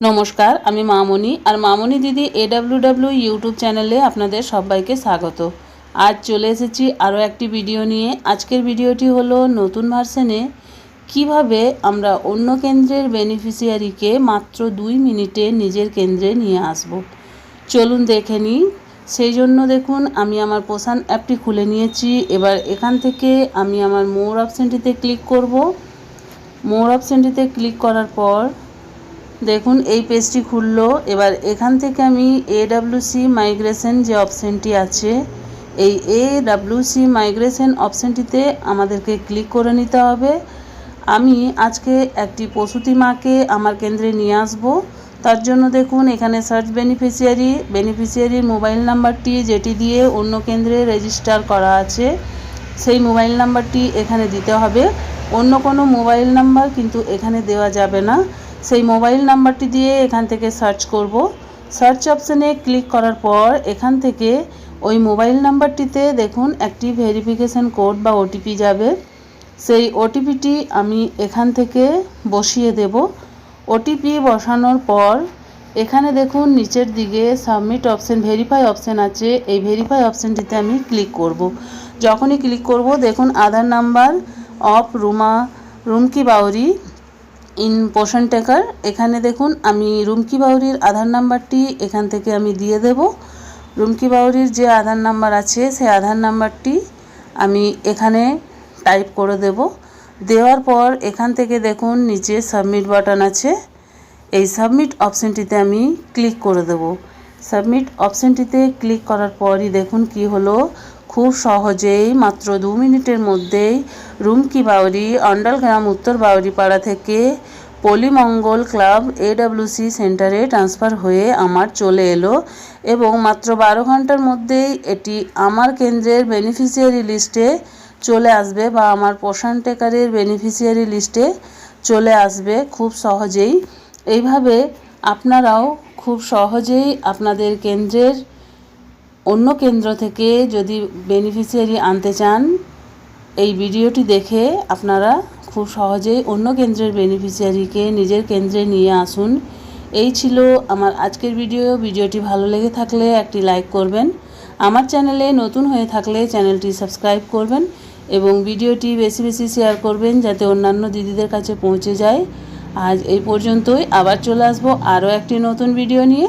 নমস্কার, আমি মামনি। আর মামনি দিদি এডাব্লিউডাব্লিউ ইউটিউব চ্যানেলে আপনাদের সবাইকে স্বাগত। আজ চলে এসেছি আরও একটি ভিডিও নিয়ে। আজকের ভিডিওটি হলো নতুন ভার্সনে কীভাবে আমরা অন্য কেন্দ্রের বেনিফিশিয়ারিকে মাত্র দুই মিনিটে নিজের কেন্দ্রে নিয়ে আসব। চলুন দেখে নিই। সেই জন্য দেখুন, আমি আমার পোষণ অ্যাপটি খুলে নিয়েছি। এবার এখান থেকে আমি আমার মোর অপশানটিতে ক্লিক করব। মোর অপশানটিতে ক্লিক করার পর দেখুন, এই পেজটি খুললো। এবার এখান থেকে আমি এ এডাব্লিউসি মাইগ্রেশন যে অপশানটি আছে, এই এ ডাব্লিউসি মাইগ্রেশন অপশানটিতে আমাদেরকে ক্লিক করে নিতে হবে। আমি আজকে একটি প্রসূতি মাকে আমার কেন্দ্রে নিয়ে আসব। তার জন্য দেখুন, এখানে সার্চ বেনিফিশিয়ারি বেনিফিশিয়ারির মোবাইল নাম্বারটি যেটি দিয়ে অন্য কেন্দ্রে রেজিস্টার করা আছে, সেই মোবাইল নাম্বারটি এখানে দিতে হবে। অন্য কোনো মোবাইল নাম্বার কিন্তু এখানে দেওয়া যাবে না। সেই মোবাইল নাম্বারটি দিয়ে এখান থেকে সার্চ করব। সার্চ অপশানে ক্লিক করার পর এখান থেকে ওই মোবাইল নাম্বারটিতে দেখুন একটি ভেরিফিকেশান কোড বা ওটিপি যাবে। সেই ওটিপিটি আমি এখান থেকে বসিয়ে দেব। ওটিপি বসানোর পর এখানে দেখুন নিচের দিকে সাবমিট অপশান ভেরিফাই অপশান আছে। এই ভেরিফাই অপশানটিতে আমি ক্লিক করব। যখনই ক্লিক করব, দেখুন Aadhaar number of Ruma, Rumki Bauri in Poshan tracker এখানে দেখুন, আমি রুমকি বাউরির আধার নাম্বারটি এখান থেকে আমি দিয়ে দেব। রুমকি বাউরির যে আধার নাম্বার আছে, সেই আধার নাম্বারটি আমি এখানে টাইপ করে দেব। দেওয়ার পর এখান থেকে দেখুন, নিচে সাবমিট বাটন আছে। এই সাবমিট অপশানটিতে আমি ক্লিক করে দেব। সাবমিট অপশানটিতে ক্লিক করার পরই দেখুন কি হলো। খুব সহজেই মাত্র দু মিনিটের মধ্যেই রুমকি বাউরি, অন্ডালগ্রাম, উত্তর বাউরি পাড়া থেকে পলিমঙ্গল ক্লাব এডাব্লিউসি সেন্টারে ট্রান্সফার হয়ে আমার চলে এলো এবং মাত্র বারো ঘণ্টার মধ্যেই এটি আমার কেন্দ্রের বেনিফিশিয়ারি লিস্টে চলে আসবে বা আমার পোষণ টেকারের বেনিফিশিয়ারি লিস্টে চলে আসবে খুব সহজেই। এইভাবে আপনারাও খুব সহজেই আপনাদের কেন্দ্রের অন্য কেন্দ্র থেকে যদি বেনিফিশিয়ারি আনতে চান, এই ভিডিওটি দেখে আপনারা খুব সহজেই অন্য কেন্দ্রের বেনিফিশিয়ারিকে নিজের কেন্দ্রে নিয়ে আসুন। এই ছিল আমার আজকের ভিডিও। ভিডিওটি ভালো লেগে থাকলে একটি লাইক করবেন। আমার চ্যানেলে নতুন হয়ে থাকলে চ্যানেলটি সাবস্ক্রাইব করবেন এবং ভিডিওটি বেশি বেশি শেয়ার করবেন যাতে অন্যান্য দিদিদের কাছে পৌঁছে যায়। আজ এই পর্যন্তই। আবার চলে আসব আরও একটি নতুন ভিডিও নিয়ে।